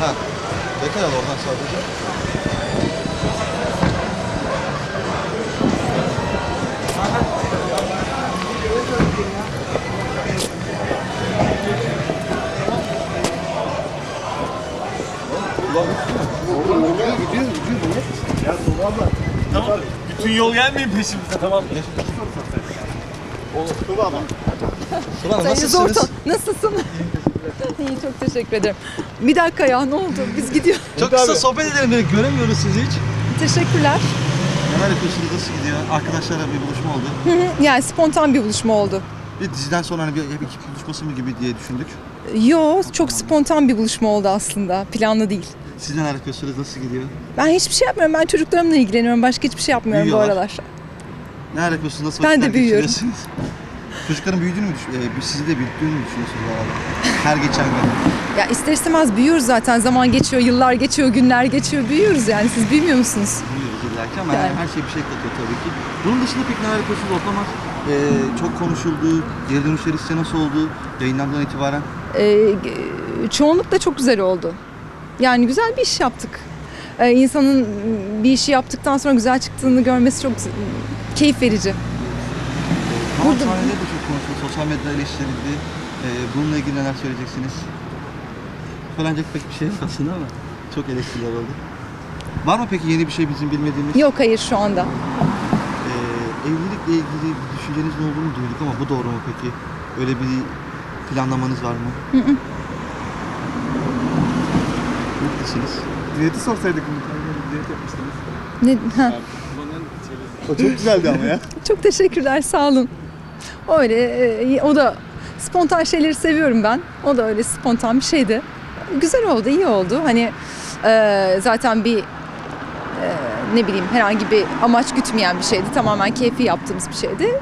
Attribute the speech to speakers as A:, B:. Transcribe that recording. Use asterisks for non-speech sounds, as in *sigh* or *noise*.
A: Ha. Detay al oradan sadece.
B: Tamam. Bütün yol gelmeyin peşimize tamam.
A: Tuba Hanım
C: Sayın
A: nasılsınız?
C: Zorta, nasılsın? *laughs* *laughs* İyi çok teşekkür ederim. Bir dakika ya ne oldu? Biz gidiyoruz.
A: Çok kısa sohbet edelim dedik. Göremiyoruz sizi hiç.
C: Teşekkürler.
A: Neler yapıyorsunuz? Nasıl gidiyor? Arkadaşlarla bir buluşma oldu.
C: Hı hı, Yani spontan bir buluşma oldu.
A: Bir diziden sonra hani bir hep ekip buluşması mı gibi diye düşündük.
C: Yo, çok spontan bir buluşma oldu aslında. Planlı değil.
A: Siz neler yapıyorsunuz? Nasıl gidiyor?
C: Ben hiçbir şey yapmıyorum. Ben çocuklarımla ilgileniyorum. Başka hiçbir şey yapmıyorum bu
A: Büyüyorlar.
C: aralar.
A: Neler yapıyorsunuz? Nasıl
C: Ben de
A: vakitler
C: büyüyorum.
A: geçiriyorsunuz? Çocukların büyüdüğünü mü düşünüyorsunuz? Sizi de büyüttüğünü mü düşünüyorsunuz bu arada? Her geçen gün.
C: Ya ister istemez büyüyoruz zaten. Zaman geçiyor, yıllar geçiyor, günler geçiyor. Büyüyoruz yani. Siz büyümüyor musunuz?
A: Biliyoruz illaki ama
C: Yani.
A: her şey bir şey katıyor tabii ki. Bunun dışında peki neler yapıyorsunuz? Ortamlar e, çok konuşuldu. Geri dönüşler işte nasıl oldu? Yayınlardan itibaren.
C: Ee, çoğunlukla çok güzel oldu. Yani güzel bir iş yaptık. Ee, insanın bir işi yaptıktan sonra güzel çıktığını görmesi çok keyif verici. Burada-
A: sahnede de çok konuşuldu. Sosyal medyada eleştirildi. E, bununla ilgili neler söyleyeceksiniz? Söylenecek pek bir şey yok aslında ama çok eleştiriler oldu. Var mı peki yeni bir şey bizim bilmediğimiz?
C: Yok hayır şu anda.
A: Ee, evlilikle ilgili bir düşüncenizin olduğunu duyduk ama bu doğru mu peki? Öyle bir planlamanız var mı?
C: Hı hı.
A: Mutlusunuz.
B: Diyeti sorsaydık mı? Diyet yapmıştınız.
C: Ne, ha.
B: O çok güzeldi ama ya. *laughs*
C: Çok teşekkürler sağ olun. Öyle e, o da spontan şeyleri seviyorum ben. O da öyle spontan bir şeydi. Güzel oldu, iyi oldu. Hani e, zaten bir e, ne bileyim herhangi bir amaç gütmeyen bir şeydi. Tamamen keyfi yaptığımız bir şeydi.